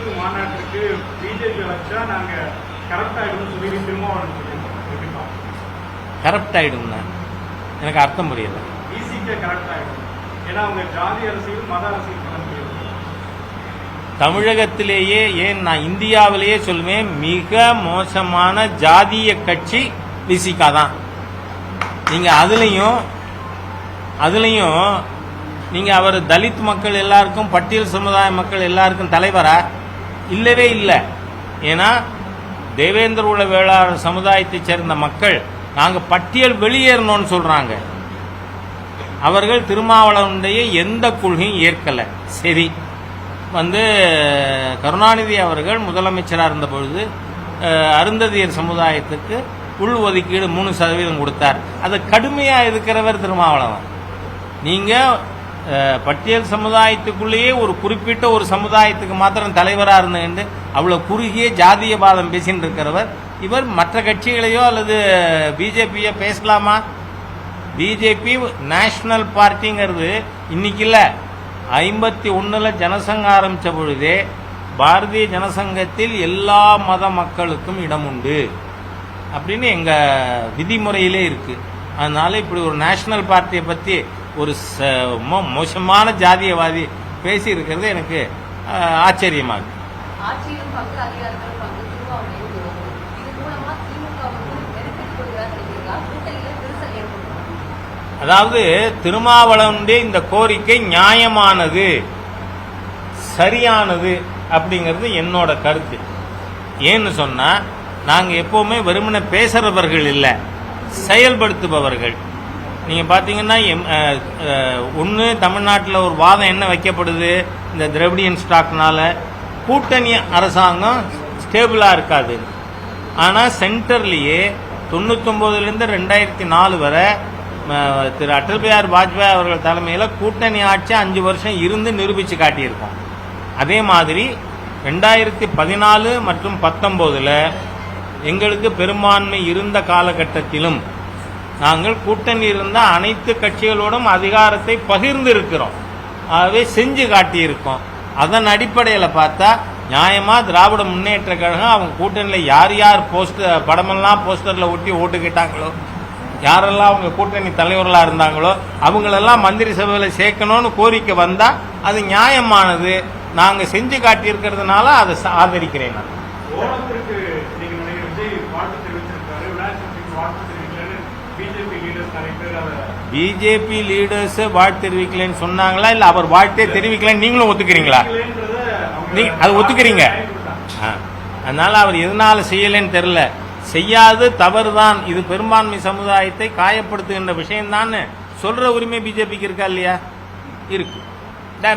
தென்கிழக்கு மாநாட்டுக்கு பிஜேபி வச்சா நாங்க கரெக்ட் ஆயிடும்னு சொல்லி திருமாவளவன் சொல்லியிருக்கோம். கரப்ட் ஆகிடும்னா எனக்கு அர்த்தம் புரியல. ஈசிக்கே கரெக்ட் ஆயிடும். ஏன்னா அவங்க ஜாதி அரசியல் மத அரசியல் தமிழகத்திலேயே ஏன் நான் இந்தியாவிலேயே சொல்லுவேன் மிக மோசமான ஜாதிய கட்சி விசிகா தான். நீங்கள் அதுலேயும் அதுலேயும் நீங்கள் அவர் தலித் மக்கள் எல்லாருக்கும் பட்டியல் சமுதாய மக்கள் எல்லாருக்கும் தலைவரா? இல்லவே இல்லை. ஏன்னா தேவேந்திர உல வேளாளர் சமுதாயத்தைச் சேர்ந்த மக்கள் நாங்கள் பட்டியல் வெளியேறணும்னு சொல்கிறாங்க அவர்கள் திருமாவளவனுடைய எந்த கொள்கையும் ஏற்கலை. சரி. வந்து கருணாநிதி அவர்கள் முதலமைச்சராக இருந்த பொழுது அருந்ததியர் சமுதாயத்துக்கு உள் ஒதுக்கீடு மூணு சதவீதம் கொடுத்தார். அது கடுமையாக இருக்கிறவர் திருமாவளவன். நீங்கள் பட்டியல் சமுதாயத்துக்குள்ளேயே ஒரு குறிப்பிட்ட ஒரு சமுதாயத்துக்கு மாத்திரம் தலைவராக இருந்துகிட்டு அவ்வளோ குறுகிய ஜாதியவாதம் பேசின்னு இருக்கிறவர். இவர் மற்ற கட்சிகளையோ அல்லது பிஜேபியோ பேசலாமா? பிஜேபி நேஷனல் பார்ட்டிங்கிறது இன்னைக்கு இல்லை. ஐம்பத்தி ஒன்றில் ஜனசங்கம் ஆரம்பித்த பொழுதே பாரதிய ஜனசங்கத்தில் எல்லா மத மக்களுக்கும் இடம் உண்டு அப்படின்னு எங்கள் விதிமுறையிலே இருக்குது அதனால இப்படி ஒரு நேஷனல் பார்ட்டியை பற்றி ஒரு மோசமான ஜாதியவாதி பேசி இருக்கிறது எனக்கு அஹ், ஆச்சரியமா இருக்கு. ஆட்சியிலும் பங்கு அதிகாரங்கள் பங்கு திருமாவளவன் விரோதம். இது மூலமா திமுக வந்து நெருக்கடி கொடுக்கிறார் நினைக்கிறீங்களா கூட்டணியில விரிசல் ஏற்படும் அதாவது திருமாவளவனுடைய இந்த கோரிக்கை நியாயமானது சரியானது அப்படிங்கிறது என்னோட கருத்து. ஏன்னு சொன்னா நாங்க எப்பவுமே வெறுமனே பேசுறவர்கள் இல்லை செயல்படுத்துபவர்கள். நீங்கள் பார்த்தீங்கன்னா எம் ஒன்று தமிழ்நாட்டில் ஒரு வாதம் என்ன வைக்கப்படுது? இந்த திரவிடியன் ஸ்டாக்னால் கூட்டணி அரசாங்கம் ஸ்டேபிளாக இருக்காது. ஆனால் சென்டர்லேயே தொண்ணூத்தொம்போதுலேருந்து ரெண்டாயிரத்தி நாலு வரை திரு அடல் பிஹார் வாஜ்பாய் அவர்கள் தலைமையில் கூட்டணி ஆட்சி அஞ்சு வருஷம் இருந்து நிரூபித்து காட்டியிருக்கோம். அதே மாதிரி ரெண்டாயிரத்தி பதினாலு மற்றும் பத்தொம்போதில் எங்களுக்கு பெரும்பான்மை இருந்த காலகட்டத்திலும் நாங்கள் கூட்டணி இருந்த அனைத்து கட்சிகளோடும் அதிகாரத்தை பகிர்ந்து இருக்கிறோம் ஆகவே செஞ்சு காட்டியிருக்கோம். அதன் அடிப்படையில் பார்த்தா நியாயமாக திராவிட முன்னேற்ற கழகம் அவங்க கூட்டணியில் யார் யார் போஸ்டர் படமெல்லாம் போஸ்டரில் ஒட்டி ஓட்டு கேட்டாங்களோ யாரெல்லாம் அவங்க கூட்டணி தலைவர்களாக இருந்தாங்களோ அவங்களெல்லாம் மந்திரி சபையில் சேர்க்கணும்னு கோரிக்கை வந்தால் அது நியாயமானது. நாங்கள் செஞ்சு காட்டியிருக்கிறதுனால அதை ஆதரிக்கிறேன் நான். பிஜேபி லீடர்ஸ் வாழ்த்து தெரிவிக்கலன்னு சொன்னாங்களா? இல்லை அவர் வாழ்த்தே தெரிவிக்கலன்னு நீங்களும் ஒத்துக்கிறீங்களா? நீ அது ஒத்துக்கிறீங்க. அதனால அவர் எதனால செய்யலைன்னு தெரியல. செய்யாது தவறுதான். இது பெரும்பான்மை சமுதாயத்தை காயப்படுத்துகின்ற விஷயம்தான் சொல்ற உரிமை பிஜேபிக்கு இருக்கா இல்லையா? இருக்கு. That